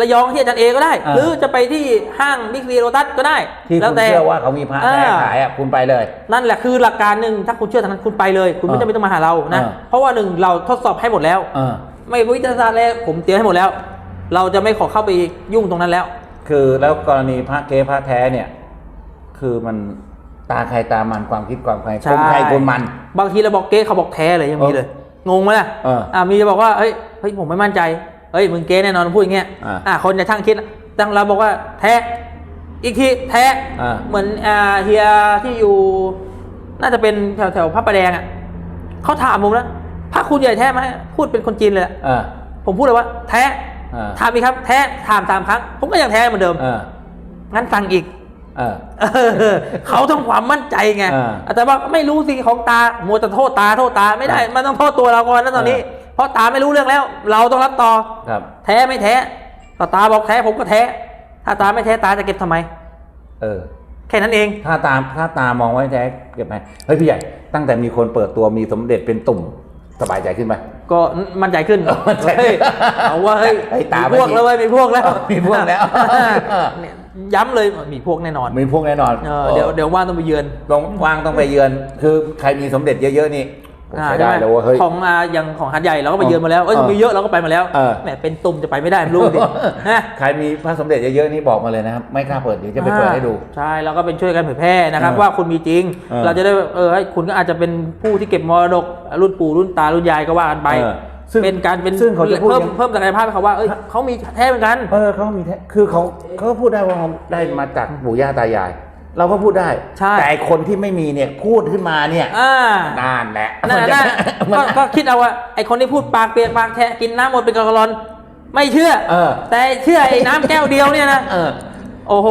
ระยองที่อาจารย์เอก็ได้เออหรือจะไปที่ห้างบิ๊กซีโรตัสก็ได้ ที่แล้คุวณแต่เชื่อว่าเขามีพระแท้อ่าขายอะคุณไปเลย นั่นแหละคือหลักการหนึ่งถ้าคุณเชื่อทางนั้นคุณไปเลย คุณไม่เออจำเป็นต้องมาหาเรานะเออเพราะว่าหนึ่งเราทดสอบให้หมดแล้วเออไม่วิทยาศาสตร์แล้วผมเตรียมให้หมดแล้ว เราจะไม่ขอเข้าไปยุ่งตรงนั้นแล้ว คือแล้วกรณีพระเก๊พระแท้เนี่ย คือมัน ตาใครตามันความคิดความใครคนใครคนมัน บางทีเราบอกเก๊เขาบอกแท้เลยยังมีเลยผงงไหมล่ะเอออ่ามีจะบอกว่าเฮ้ยเฮ้ยผมไม่มั่นใจเฮ้ยมึงเก๊แน่นอนพูดอย่างเงี้ยอ่าอ่าคนจะช่างคิดตั้งเราบอกว่าแท้อีกทีแท้อ่าเหมือนอ่าเฮียที่อยู่ น่าจะเป็นแถวแถวพระประแดงอะเขาถามผมนะพระคุณใหญ่แท้ไหมพูดเป็นคนจีนเลยอะเออ ผมพูดเลยว่า แท้อ่า ถามอีกครับ แท้ถามสามครั้งผมก็ยังแท้เหมือนเดิม เอองั้นสั่งอีก เออเออเขาต้องความมั่นใจไงอ่าอาจารย์ว่าไม่รู้สิของตามัวแต่โทษตาโทษตาไม่ได้อ่ามัมันต้องโทษตัวเราก่อนนะตอนนี้อ่าเพราะตาไม่รู้เรื่องแล้ว เราต้องรับต่อครับแท้ไม่แท้ต่อตาบอกแท้ผมก็แท้ ถ้าตาไม่แท้ตาจะเก็บทำไม เออ แค่นั้นเอง ถ้าตามถ้าตามองไว้แจ๊คเก็บไหมเฮ้ยพี่ใหญ่ตั้งแต่มีคนเปิดตัวมีสมเด็จเป็นตุ่มสบายใจขึ้นไหมก็มั่นใจขึ้นมั่นใจเฮ้ยเอาว่าเฮ้ยเฮ้ยตามีพวกไม่ดีแล้วเว้ยมีพวกแล้วเออมีพวกแล้วเนี่ ยย้ำเลยมีพวกแน่นอนมีพวกแน่นอนเออเดี๋ยวเดี๋ยวว่างต้องไปเยือนต้องวางต้องไปเยือน คือใครมีสมเด็จเยอะๆนี่โอ้อ่าใช้ได้ใช่หมเลยเว่าเฮ้ยของอ่าอย่างของหัดใหญ่เราก็ไปเยือนมาแล้วเอ้ยเออมีเยอะเราก็ไปมาแล้วเออแหมเป็นตุ่มจะไปไม่ได้ไม่รู้ดินะใครมีพระสมเด็จเยอะๆนี่บอกมาเลยนะครับไม่กล้าเปิดเดี๋ยวจะไปเปิดให้ดูใช่แล้วก็เป็นช่วยกันเผยแพร่นะครับเออว่าคุณมีจริงเออเราจะได้เออให้คุณก็อาจจะเป็นผู้ที่เก็บมรดกรุ่นปู่รุ่นตารุ่นยายก็ว่ากันไป เออซึ่งเป็นการเป็นซึ่งเขาจะพูดเพิ่มอย่างเพิ่มศักยภาพให้เขาว่าเอ้ยเขามีแท้เหมือนกัน เออเขามีแท้คือเขาเขาก็พูดได้ว่าเขาได้มาจากปู่ย่าตายาย เราก็พูดได้ใช่แต่ไอ้คนที่ไม่มีเนี่ยพูดขึ้นมาเนี่ยอ่านั่นแหละนั่นแหละนั่นมันก็ก็คิดเอาว่าไอคนที่พูดปากเปียกปากแฉะกินน้ำหมดเป็นกะลอนไม่เชื่อเออ แต่เชื่อไอ้น้ำแก้วเดียวเนี่ยนะเออโอ้โห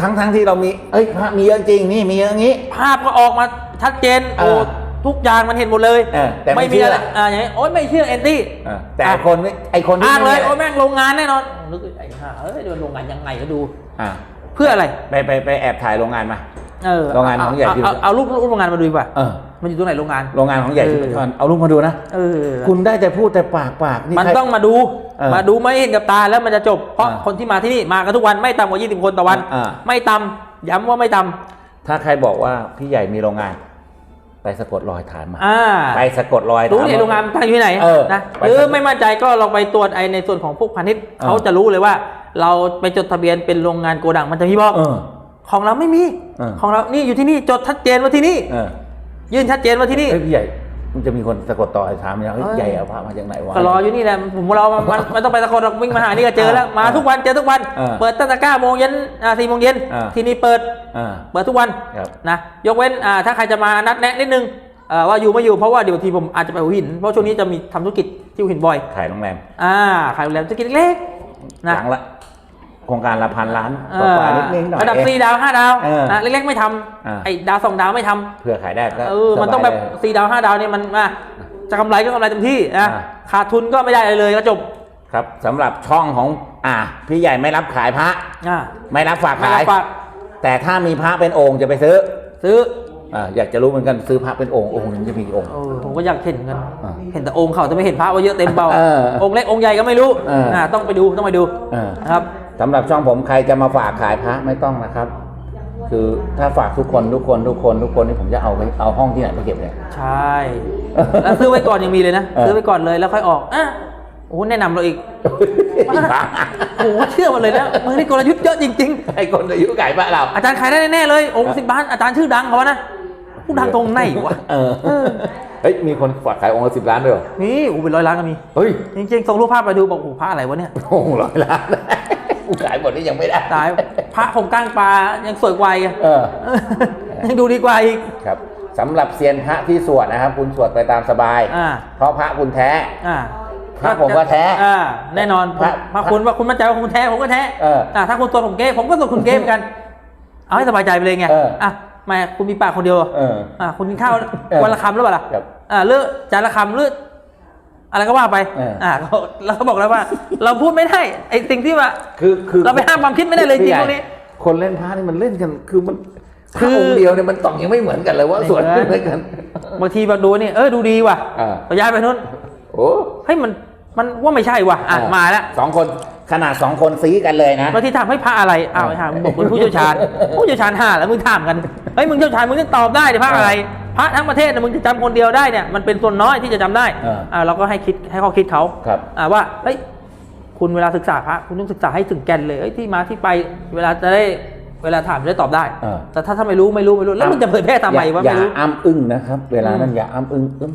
ทั้งทั้งที่เรามี เอ้ยพระมีเยอะจริงนี่มีเยอะอย่างงี้ ภาพก็ออกมาชัดเจนเอโอ้อ ทุกอย่างมันเห็นหมดเลยเออแต่ไม่มีอะไรเชื่ออ่าอย่างนี้โอ้ยไม่เชื่อแอนตี้เออแต่ไอ้คนไม่ไอ้คนที่อ้างเลยไม่มีโอ้ยแม่งโรงงานแน่นอนนึกไอ้ห่าเอ้ยเดี๋ยวโรงงานยังไงก็ดู อ่าเพื่ออะไร ไปไปไปแอบถ่ายโรงงานมา เออโรงงานของใหญ่เาที่เอาเอารูปรูปโรงงานมาดูดีกว่า เออ มันอยู่ตรงไหนโรงงาน โรงงานของใหญ่เออชุมพรเอาลูกมาดูนะ เออ คุณได้แต่พูดแต่ปากปากนี่มันใคร ต้องมาดู เออมาดูไม่เห็นกับตาแล้วมันจะจบ เพราะอ่าคนที่มาที่นี่มากันทุกวันไม่ต่ำกว่า 20 คนต่อวัน อ่า ไม่ต่ำย้ำว่าไม่ต่ถ้าใครบอกว่าพี่ใหญ่มีโรงงาน ไปสะกดรอยฐานมาำอ่าไปสะกดรอยรู้ถามเนี่ยโรงงานตั้งอยู่ที่ไหนเออนะไปหรือไม่มั่นใจก็ลองไปตรวจไอในส่วนของพวกพาณิชย์เออเขาจะรู้เลยว่า เราไปจดทะเบียนเป็นโรงงานโกดังมันจะมีบอกเออของเราไม่มีเออของเรานี่อยู่ที่นี่จดชัดเจนว่าที่นี่เออยื่นชัดเจนว่าที่นี่เฮ้ยพี่ใหญ่ มันจะมีคนสะกดต่อยถามเนี่ยเฮ้ยเอ้ยใหญ่เอาพระมาจากไหนวะ ก็รออยู่นี่แหละผมเรามันมันไม่ต้องไปตะโกนหรอกวิ่งมาหานี่ก็เจอแล้วมาทุกวันเจอทุกวัน เออเปิดตั้งแต่เก้าโมงเย็นอ่าสี่โมงเย็นเออ ที่นี่เปิดอ่า เปิดทุกวันครับ นะยกเว้นอ่าถ้าใครจะมานัดแนะนิดนึงเอ่อว่าอยู่ไม่อยู่เพราะว่าเดี๋ยวทีผมอาจจะไปหัวหินเพราะช่วงนี้จะมีทำธุรกิจที่หัวหินบ่อย ขายโรงแรมอ่าขายโรงแรมธุรกิจเล็กๆนะหลังละ โครงการละพันล้านเอกว่าอๆนิดนึงหน่อยระดับเอง สี่ดาวห้าดาวเออนะเล็กๆไม่ทอ่าำไอ้ดาวสองดาวไม่ทำเพื่อขายได้ก็เออมันต้องแบบสายเลย สี่ดาวห้าดาวเนี่ยมันอะจะกำไรก็กำไรเต็มที่นะอ่า ขาดทุนก็ไม่ได้อะไรเลยก็จบครับสำหรับช่องของอ่าพี่ใหญ่ไม่รับขายพระ อ่าไม่รับฝากไม่ขารัยบฝากแต่ถ้ามีพระเป็นองค์จะไปซื้อซื้ออ่าอยากจะรู้เหมือนกันซื้อพระเป็นองค์องค์หนึงจะมีกี่องค์ เออผมก็อยากเห็นกัน อ่าเห็นแต่องค์เขาแต่ไม่เห็นพระว่าเยอะเต็มเบาเออองค์เล็กองค์ใหญ่ก็ไม่รู้เอออ่าต้องไปดูต้องไปดูเออนะครับ สำหรับช่องผมใครจะมาฝากขายพระไม่ต้องนะครับ คือถ้าฝากทุกคนทุกคนทุกคนทุกคนนี่ผมจะเอาไปเอาห้องที่ไหนไปเก็บเนี่ยใช่แล้วซื้อไว้ก่อนยังมีเลยนะเออซื้อไว้ก่อนเลยแล้วค่อยออกอะโอ้โหแนะนำเราอีกโอ้โหเชื่อมันเลยนะมึงนี่กลยุทธ์เยอะจริง ไอ้คนอายุขายพระเราๆ อาจารย์ขายได้แน่ๆเลยองค์สิบบาทอาจารย์ชื่อดังเขาวะนะผู้ดังตรงไหนวะเออเออเฮ้ยมีคนฝากขายองค์ละสิบล้านด้วยเหรอนี่โอ้โหเป็นร้อยล้านก็มี เฮ้ยจริงๆส่งรูปภาพไปดูบอกโอ้โหพระอะไรวะเนี่ยองค์ร้อยล้าน กูขายหมดนี่ยังไม่ได้ตายพระผมก้างปลายังสวยกว่าอีกอะเออเออ ยังดูดีกว่าอีก ครับสำหรับเซียนพระที่สวดนะครับ คุณสวดไปตามสบาย อ่า เพราะพระคุณแท้ อ่าพระผมว่าแท้อ่าแน่นอนพระพระคุณว่าคุณมั่นใจว่าคุณแท้ผมก็แท้เอออ่ถ้าคุณตัวผมเก้ผมก็ตัวคุณเก้เหมือนกัน เอาให้สบายใจไปเลยไงเอออ่อะไมาคุณมีปากคนเดียวเหรอเอออะคุณกินข้าวเออวันละคำหรือเปล่าล่ะครับอ่าเลือกจานละคำหรือ อะไรก็ว่าไปเอออ่อ่าก็เราก็บอกแล้วว่า เราพูดไม่ได้ไอ้สิ่งที่ว่า คือคือเราไปห้ามความคิดไม่ได้เลยจริงพี่ใหญ่พวกนี้คนเล่นพระนี่มันเล่นกัน คือมันพคืระอ องค์เดียวเนี่ยมันต้องยังไม่เหมือนกันเลยว่าไม่สวดเหมือนไม่เหมือนกัน บางทีมาดูนี่เออดูดีว่ะอ่าก็ย้ายไปนู้นโอ้เฮ้ยมันมันว่าไม่ใช่ว่ะอะมาแล้วสองคน ขนาดสองคนซีกันเลยนะบางทีถามให้พระอะไรอ้าวไอ้ห่ามึงบอกเป็นผู้เชี่ยวชาญ ผู้เชี่ยวชาญห่าแล้วมึงถามกัน เฮ้ยมึงเชี่ยวชาญมึงก็ตอบได้ดิพระอะไร พระทั้งประเทศนะมึงจะจำคนเดียวได้เนี่ยมันเป็นส่วนน้อยที่จะจำได้เอออ่อ่าเราก็ให้คิดให้ข้อคิดเขาครับ อ่าว่าเฮ้ยคุณเวลาศึกษาพระคุณต้องศึกษาให้ถึงแก่นเลยเอ้ยที่มาที่ไปเวลาจะได้เวลาถามจะได้ตอบได้ เออ แต่ถ้าถ้าไม่รู้ไม่รู้ไม่รู้แล้วมึงจะเผยแพร่ทำไมวะอย่าไม่รู้อ้ำอึ้งนะครับ เวลานั้นอย่าอ้ำอึ้งอึ้ง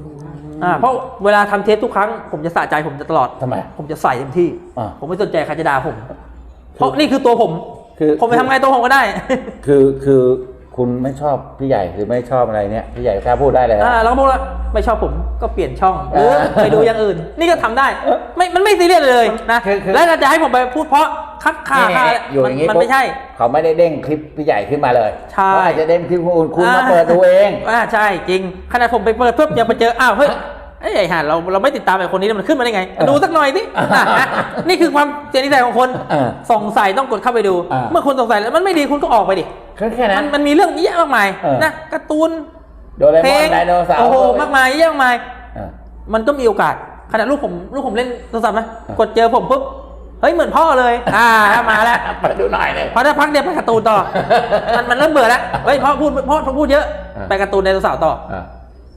อ่าเพราะเวลาทำเทปทุกครั้งผมจะสะใจผมจะตลอดทำไมผมจะใส่เต็มที่อ่าผมไม่สนใจใครจะด่าผม เพราะนี่คือตัวผม คือผมไปทำไงตัวผมก็ได้ คือคือ คุณไม่ชอบพี่ใหญ่หรือไม่ชอบอะไรเนี่ยพี่ใหญ่กล้าพูดได้เลยนะ อ่าเราก็บอกว่าไม่ชอบผมก็เปลี่ยนช่องหรือเออไปดูอย่างอื่น นี่ก็ทำได้ไม่มันไม่ซีเรียสเลยนะคือคือ แล้วจะให้ผมไปพูดเพราะคักคานี่คาๆอยู่อย่างงี้มันปุ๊บไม่ใช่เขาไม่ได้เด้งคลิปพี่ใหญ่ขึ้นมาเลยใช่ เขาอาจจะเด้งคลิปคุณคุณมาอ่าเปิดดูเอง อ่าใช่จริงขนาดผมไปเปิดเพิ่มยังไปเจออ้าวเฮ้ยไอ้ไอ้ห่าเราเราไม่ติดตามไอ้คนนี้มันขึ้นมาได้ไงเออดูสักหน่อยสิอะอะนี่คือความเจนิสัยของคนเออสงสัยต้องกดเข้าไปดู อ่า เมื่อคุณสงสัยแล้วมันไม่ดีคุณก็ออกไปดิ แค่แค่นั้มันน มันมีเรื่องเยอะมากมายเออ นะการ์ตูนโดเรเพลมอนงไดโนเสาร์โอ้โหมากมายเยอะมากมายเออมันก็มีโอกาสขนาดลูกผมลูกผมเล่นโทรศัพท์นะอ่ากดเจอผมปุ๊บเฮ้ยเหมือนพ่อเลย อ่ามาแล้วเปิดดูหน่อยเลย พอได้พักเดียวไปการ์ตูนต่อ มันมันเริ่มเบื่อแล้วเฮ้ยพ่อพูดพ่อพูดเยอะอ่าไปการ์ตูนไดโนเสาร์ต่อ อะ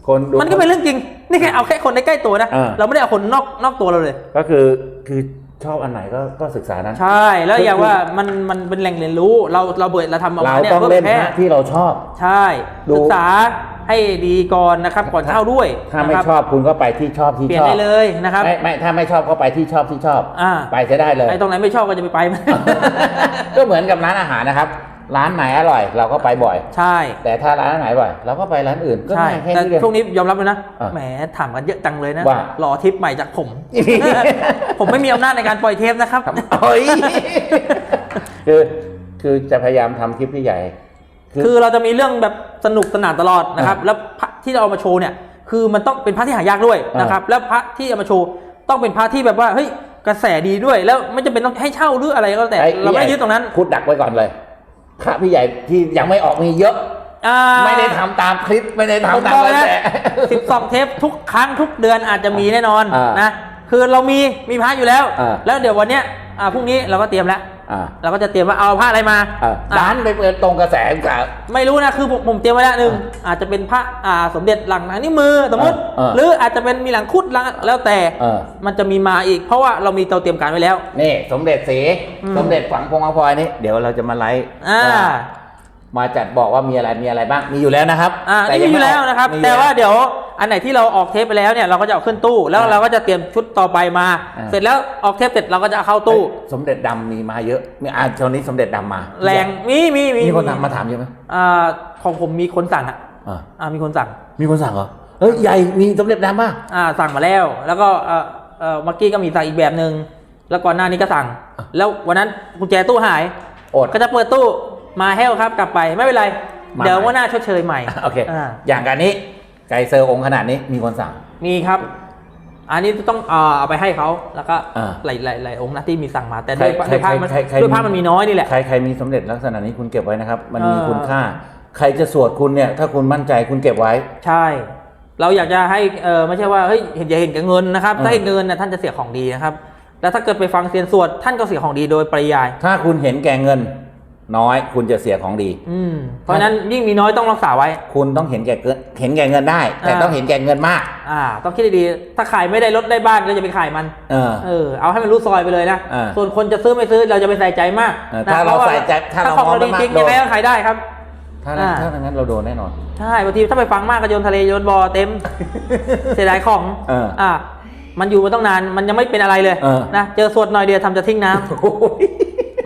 คนดู มันก็เป็นเรื่องจริง นี่แค่เอาแค่คนใกล้ๆตัวนะ อ่า เราไม่ได้เอาคนนอกนอกตัวเราเลย ก็คือคือ ชอบอันไหนก็ก็ศึกษานั้น ใช่แล้วคืออย่างว่ามันมันเป็นแหล่งเรียนรู้เราเราเบิดเราทำออกเรามาเนี่ยต้องเพื่อเล่นแพร่พระที่เราชอบ ใช่ดู ศึกษาให้ดีก่อนนะครับก่อนเข้าด้วยถ้าไม่นะครับชอบคุณก็ไปที่ชอบที่เปลี่ยชนอบได้เลยนะครับ ไม่ไม่ถ้าไม่ชอบก็ไปที่ชอบที่ชอบ อ่า ไปจะได้เลย ไอ้ตรงไหนไม่ชอบก็จะไปไปก็เหมือนกับร้านอาหารนะครับ ร้านไหนอร่อย เราก็ไปบ่อย ใช่แต่ถ้าร้านไหนบ่อย เราก็ไปร้านอื่นก็ใช่ง่ายแค่แต่นี้เองช่วงนี้ยอมรับเลยนะอะแหมถามกันเยอะจังเลยนะว่า รอทิปใหม่จากผม ผมไม่มีอำนาจในการปล่อยเทปนะครับ เฮ้ยคือคือจะพยายามทำคลิปที่ใหญ่ คือเราจะมีเรื่องแบบสนุกสนานตลอดนะครับ แล้วพระที่เราเอามาโชว์เนี่ย คือมันต้องเป็นพระที่หายากด้วยนะครับ แล้วพระที่เอามาโชว์ต้องเป็นพระที่แบบว่าเฮ้ยกระแสดีด้วย แล้วไม่จำเป็นต้องให้เช่าหรืออะไรก็แล้วแต่ ไอ้เราไม่ได้ยึดตรงนั้น พูดดักไว้ก่อนเลย พระพี่ใหญ่ที่ยังไม่ออกมีเยอะ อ่าไม่ได้ทำตามคลิปไม่ได้ผมทำตามบอกกระนะแส สิบสองเทปทุกครั้งทุกเดือนอาจจะมีแน่นอนอ่านนะคือเรามีมีพระอยู่แล้ว อ่า แล้วเดี๋ยววันเนี้ยอ่าพรุ่งนี้เราก็เตรียมแล้วอ่า เราก็จะเตรียมว่าเอาพระอะไรมาอ่าอะร้านไปเปิดตรงกระแสกับไม่รู้นะคือผมผมเตรียมไว้แล้วหนึ่งอาจจะเป็นพระอ่าสมเด็จหลังนิ้วมือสมมติเออเออหรืออาจจะเป็นมีหลังคุดหลังแล้วแต่เออมันจะมีมาอีก เพราะว่าเรามีเตาเตรียมการไว้แล้วนี่สมเด็จสีอืมสมเด็จฝังพงษ์พลอยนี่เดี๋ยวเราจะมาไลฟ์อ่าว่า มาจัดบอกว่ามีอะไรมีอะไรบ้างมีอยู่แล้วนะครับอ่าแต่นี่มีอยู่แล้วนะครับมีอยู่แต่ว่าเดี๋ยวอันไหนที่เราออกเทปไปแล้วเนี่ยเราก็จะเอาขึ้นตู้แล้วอ่าเราก็จะเตรียมชุดต่อไปมาอ่าเสร็จแล้วออกเทปเสร็จเราก็จะเอาเข้าตู้เอ้ยสมเด็จดำมีมาเยอะมีอ่าตอนนี้สมเด็จดำมา แรงมีมีมีมีคนถามมาถามเยอะไหมอ่าของผมมีคนสั่งอะอ่าอ่ามีคนสั่ง มีคนสั่งเหรอเฮ้ยใหญ่มีสมเด็จดำป่ะอ่าสั่งมาแล้ว แล้วก็เอ่อเอ่อเมื่อกี้ก็มีสั่งอีกแบบหนึ่งแล้วก่อนหน้านี้ก็สั่งอะแล้ววันนั้นกุญแจตู้หายอดก็จะเปิดตู้ มาแห้วครับกลับไปไม่เป็นไร มาเดี๋ยวใหม่ว่าหน้าชดเชยใหม่โอเคอ่าอย่างการนี้ไกเซอร์องค์ขนาดนี้มีคนสั่ง มีครับ อันนี้ต้องเอ่อเอาไปให้เขาแล้วก็อ่าหลายหลายหลายองค์นะที่มีสั่งมาแต่ด้วยใครด้วยภาพมันใครใคร ด้วยภาพมันมีน้อยนี่แหละ ใครใครมีสมเด็จลักษณะนี้คุณเก็บไว้นะครับ มันมีเออ คุณค่า ใครจะสวดคุณเนี่ย ถ้าคุณมั่นใจคุณเก็บไว้ ใช่ เราอยากจะให้เออไม่ใช่ว่าเฮ้ยเห็นอย่าเห็นกับเงินนะครับอ่าถ้าเห็นเงินเนี่ยท่านจะเสียของดีนะครับแล้วถ้าเกิดไปฟังเซียนสวดท่านก็เสียของดีโดยปริยาย ถ้าคุณเห็นแก่เงิน น้อยคุณจะเสียของดี อืมเพราะฉะนั้นยิ่งมีน้อยต้องรักษาไว้ คุณต้องเห็นแก่เกินเห็นแก่เงินได้ แต่อ่า ต้องเห็นแก่เงินมาก อ่า ต้องคิดดีๆถ้าขายไม่ได้ลดได้บ้านก็จะไปขายมัน เออ เออ เอาให้มันรู้ซอยไปเลยนะ อ่าส่วนคนจะซื้อไม่ซื้อเราจะไปใส่ใจมากเออนะถ้าเราพะว่ใส่ใจถ้าเราของมองเราไม่ดีจริงมากยังไงโดนก็ขายได้ครับ ถ้าอ่า ถ้าอย่างนั้นเราโดนแน่นอน ใช่บางทีถ้าไปฟังมากก็โยนทะเลโยนบ่อเต็ม เสียดายของเอออ่อ่ามันอยู่มาต้องนานมันยังไม่เป็นอะไรเลยเออ นะเจอสวดหน่อยเดียวทำจะทิ้งน้ำ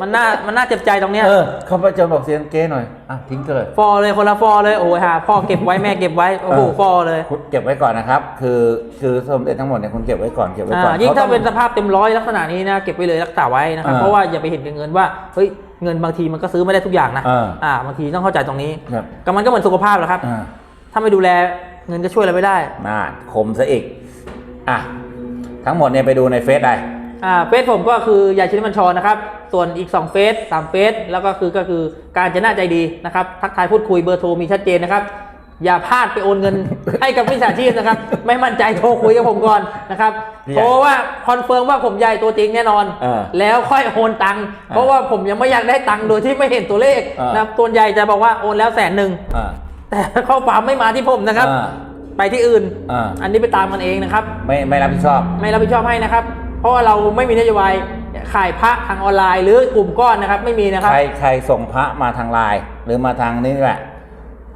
มันน่ามันน่าเจ็บใจตรงเนี้ยเออเขาไปเจอบอกเซียนเก้หน่อยอะทิ้งเถอะฟอเลยคนละฟอเลยโอ้ยฮะพ่อเก็บไว้แม่เก็บไว้โอ้โหเออฟอเลยคุณเก็บไว้ก่อนนะครับ คือคือสมเด็จทั้งหมดเนี่ยคุณเก็บไว้ก่อนเก็บไว้อ่าก่อนยิ่งขถ้าต้องเป็นสภาพเต็มร้อยลักษณะนี้นะเก็บไว้เลยรักษาไว้นะครับอ่าเพราะว่าอย่าไปเห็นกับเงินว่าเฮ้ยเงินบางทีมันก็ซื้อไม่ได้ทุกอย่างนะอ่าอ่าบางทีต้องเข้าใจตรงนี้ครับก็มันก็เหมือนสุขภาพแหละครับอ่าถ้าไม่ดูแลเงินก็ช่วยอะไรไม่ได้น่าคมซะอีกอะทั้งหมดเนี่ยไปดูในเฟซได้ อ่าเฟซผมก็คือยาชินมันชรนะครับ ส่วนอีก 2 เฟซสามเฟซแล้วก็คือก็คือการจะน่าใจดีนะครับ ทักทายพูดคุยเบอร์โทรมีชัดเจนนะครับ อย่าพลาดไปโอนเงินให้กับวิชาชีพนะครับ ไม่มั่นใจโทรคุยกับผมก่อนนะครับนี่ไงโทรว่าคอนเฟิร์มว่าผมใหญ่ตัวจริงแน่นอน เออแล้วค่อยโอนตังค์เพราะว่าผมยังไม่อยากได้ตังค์โดยที่ไม่เห็นตัวเลขเออ นะครับตัวใหญ่จะบอกว่าโอนแล้วแสนหนึ่งอ่าแต่ข้อความไม่มาที่ผมนะครับ อ่าไปที่อื่น อ่าอันนี้ไปตามกันเองนะครับ ไม่ไม่รับผิดชอบ ไม่รับผิดชอบให้นะครับ เพราะว่าเราไม่มีนโยบายขายพระทางออนไลน์ หรือกลุ่มก้อนนะครับไม่มีนะครับ ใครใครส่งพระมาทางไลน์หรือมาทางนี้แหละ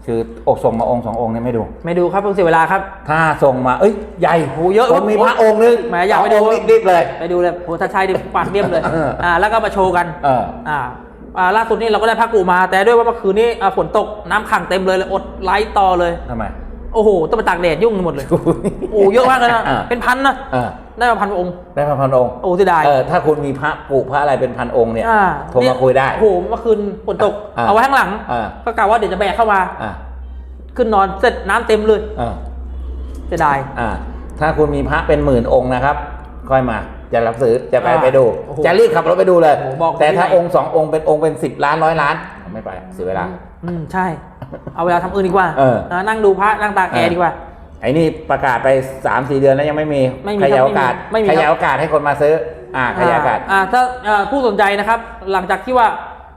คืออกส่งมาองค์สององค์เนี่ยไม่ดู ไม่ดูครับเพิ่งเสียเวลาครับ ถ้าส่งมาเอ้ยใหญ่โอ้เยอะคนมีพระองค์นึงแหมอยากไปสดูงค์รีบๆเลยไปดูเลยโหถ้าใช่ดิปากเรียบเลยเอออ่อ่าแล้วก็มาโชว์กันเอออ่าอ่าล่าสุดนี่เราก็ได้พักกูมา แต่ด้วยว่าเมื่อคืนนี้อ่าฝนตกน้ำขังเต็มเลยเลยอดไลฟ์ต่อเลยทำไม โอ้โหต้องไปตากแดดยุ่งหมดเลย โอ้เยอะมากเลยนะ อ่า เป็นพันนะเออได้มาพันองค์ ได้พันพันองค์โอ้เสียดาย เออถ้าคุณมีพระปลูกพระอะไรเป็นพันองค์เนี่ยอ่าโทรมาคุยได้ โอ้โหเมื่อคืนฝนตก อ่า เอาไว้ข้างหลัง อ่าก็กะว่าเดี๋ยวจะแบกเข้ามา อ่าขึ้นนอนเสร็จน้ำเต็มเลยอ่าเสียดาย อ่าถ้าคุณมีพระเป็นหมื่นองค์นะครับ ค่อยมา จะรับซื้อจะไปอ่าไปดู โอ้โหจะรีบขับรถไปดูเลย โอ้โหบอกแต่ถ้าที่ไหน องค์สององค์เป็นองค์เป็นสิบล้านร้อยล้าน ไม่ไปเสียเวลา อืมใช่ เอาเวลาทำอื่นดีกว่าเออ นะนั่งดูพระนั่งตากแอร์ดีกว่า ไอ้นี่ประกาศไปสามสี่เดือนแล้วยังไม่มีไม่มีขครับยายโอกาสไม่มีขครับ ยายโอกาสให้คนมาซื้อ อ่าขยายโอกาส อ่าถ้าอ่าผู้สนใจนะครับ หลังจากที่ว่า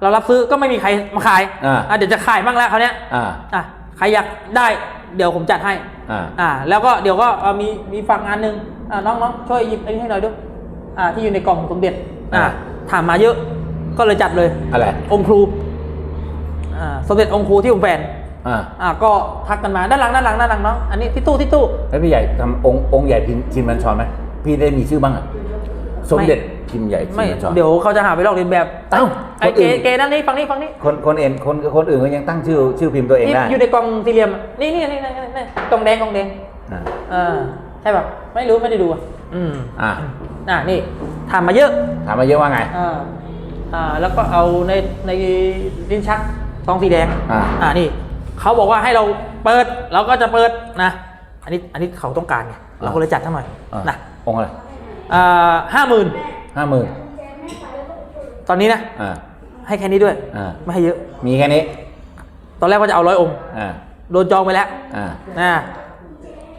เรารับซื้อก็ไม่มีใครมาขายอ่าอ่า เดี๋ยวจะขายบ้างแล้วคราวเนี้ยอ่าอะใครอยากได้เดี๋ยวผมจัดให้ อ่า อ่า แล้วก็เดี๋ยวก็เอ่อมีมีฟังงานหนึ่งอ่าน้องน้องช่วยหยิบไอ้นี่ให้หน่อยด้วยอ่าที่อยู่ในกล่องสมเด็จอ่าอ่า ถามมาเยอะก็เลยจัดเลย อะไร องค์ครูอ่า สมเด็จองค์ครูที่ผมแฟนอ่าอ่าก็ทักกันมาด้านหลังด้านหลังด้านหลังน้องอันนี้ที่ตู้ที่ตู้แล้วพี่ใหญ่ทำองค์องค์ใหญ่พิมพ์ชินบัญชรไหมพี่ได้มีชื่อบ้างอะสมเด็จพิมพ์ใหญ่ชินไม่บัญชรเดี๋ยวเขาจะหาไปลอกเลียนแบบเอ้าไอ้คนเกอื่นเกนั่นนี่ฟังนี่ฟังนี่คนคนเอ็นคนคนอื่นก็ยังตั้งชื่อชื่อพิมพ์ตัวเองนี่ได้อยู่ในกล่องสี่เหลี่ยมอะนี่นี่นี่นี่นี่นี่กล่องแดงกล่องแดงอ่าเออใช่ป่ะไม่รู้ไม่ได้ดูอะอืมอ่าอ่านี่ถามมาเยอะถามมาเยอะว่าไงอ่าอ่าแล้วก็เอาในในลิ้นชัก ซองสีแดงอ่า อ่านี่เขาบอกว่าให้เราเปิดเราก็จะเปิดนะ อันนี้อันนี้เขาต้องการไงเราก็เลยจัดให้หน่อยอ่านะองค์อะไรอ่าห้าหมื่นห้าหมื่นตอนนี้นะอ่า ให้แค่นี้ด้วยอ่า ไม่ให้เยอะ มีแค่นี้ตอนแรกว่าจะเอาร้อยองค์ อ่าโดนจองไปแล้วอ่า นะ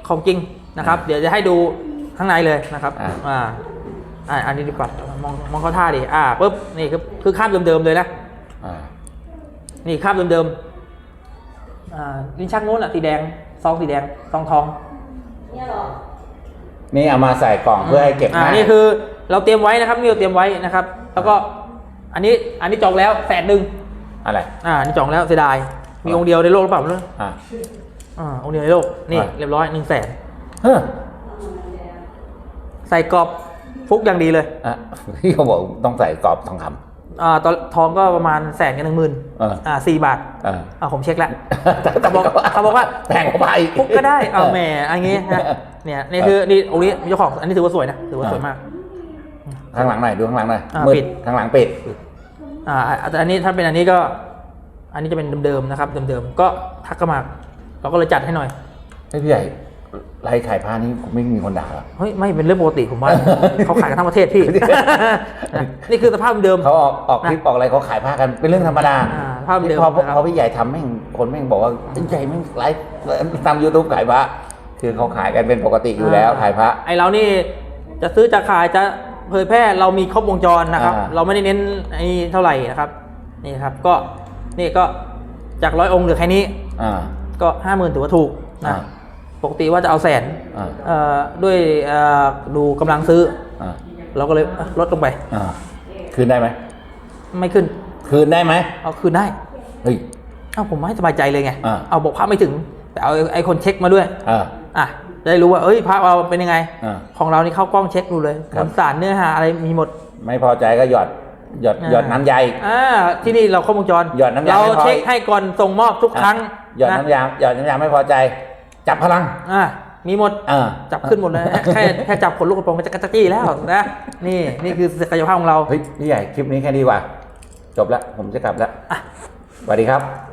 ของจริงนะครับ เดี๋ยวจะให้ดูข้างในเลยนะครับอ่า อ่าอ่าอันนี้ดีกว่ามองมองเข้าท่าดิอ่าปุ๊บนี่คือคือข้ามเดิมๆเลยนะอ่า นี่ข้ามเดิมๆอ่าลิ้นชักนู้นอะสีแดง ซองสีแดง ซองทองนี่เอามาใส่กล่องเพื่อให้เก็บอ่าง่ายนี่คือเราเตรียมไว้นะครับนี่เราเตรียมไว้นะครับ แล้วก็อันนี้อันนี้จองแล้วแสนหนึ่งอะไร อ่าอันนี้จองแล้วเสียดาย มีองค์เดียวในโลกหรือเปล่าไม่รู้อ่าอ่าองค์เดียวในโลก นี่อ่าเรียบร้อยหนึ่งแสนเฮ้อใส่กรอบฟุกอย่างดีเลยอะพี่เขาบอกต้องใส่กรอบทองค อ่าตอนทองก็ประมาณแสนกับหนึ่งหมื่นเอออ่าสี่บาทำอ่าอ่าผมเช็คแล้วเขาบอกเขาบอกว่าแพงกว่าไปอีกฟุกก็ได้เอาแหมอันนี้นะเนี่ยนี่คือนี่องค์นี้เจ้าของอันนี้ถือว่าสวยนะถือว่าสวยมาก ข้างหลังหน่อยดูข้างหลังหน่อยอ่ามืดปิด ข้างหลังปิด อ่าแต่อันนี้ถ้าเป็นอันนี้ก็ อันนี้จะเป็นเดิมๆนะครับเดิมๆก็ทักก็มาเราก็เลยจัดให้หน่อยเฮ้ยพี่ใหญ่ ไล่ขายผ้านี้ไม่มีคนด่าหรอ เฮ้ยไม่เป็นเรื่องปกติผมว่า เขาขายกันทั้งประเทศพี่ นะนี่คือสภาพเดิม เขาออกออกคลิปออกอะไรเขาขายผ้ากันเป็นเรื่องธรรมดาอ่าภาพเดิมพอนะครับ พอพี่ใหญ่ทำแม่งคนแม่งบอกว่าพี่ใหญ่แม่งไลฟ์ทำยูทูบขายผ้าคือเขาขายกันเป็นปกติอยู่แล้วขายผ้าไอเรานี่จะซื้อจะขายจะเผยแพร่เรามีครบวงจรนะครับ อ่า เราไม่ได้เน้นไอ้เท่าไหร่นะครับ นี่ครับก็นี่ก็จากร้อยองค์เหลือแค่นี้ อ่า ก็ห้าหมื่นถือว่าถูกนะอ่า ปกติว่าจะเอาแสนอ่าเอ่อด้วยเอ่อดูกำลังซื้อ อ่าเราก็เลยอะลดลงไป อ่าคืนได้ไหมไม่ขึ้น คืนได้ไหมเอาคืนได้ เฮ้ย เอ้าผมไม่สบายใจเลยไง อ่า เอาบอกพระไม่ถึง แต่เอาไอ้คนเช็คมาด้วย อ่า อะจะได้รู้ว่า เอ้ยพระเราเป็นยังไง อ่าของเรานี่เข้ากล้องเช็คดูเลยครับมวลสารเนื้อหาอะไรมีหมด ไม่พอใจก็หยอดหยอดอ่า หยอดน้ำใยอ่าที่นี่เราครบวงจรหยอดน้ำยาเราไม่พอ เช็คให้ก่อนส่งมอบทุกครั้งหยอดนะน้ำยาหยอดน้ำยาไม่พอใจ จับพลัง อ่ามีหมดอ่าจับขึ้นหมดเลยแค่แค่จับขนลูกกระโปรงก็จะกระตะจี้แล้วนะนี่นี่คือศักยภาพของเรา เฮ้ยพี่ใหญ่คลิปนี้แค่นี้ดีกว่า จบแล้วผมจะกลับแล้วอะสวัสดีครับส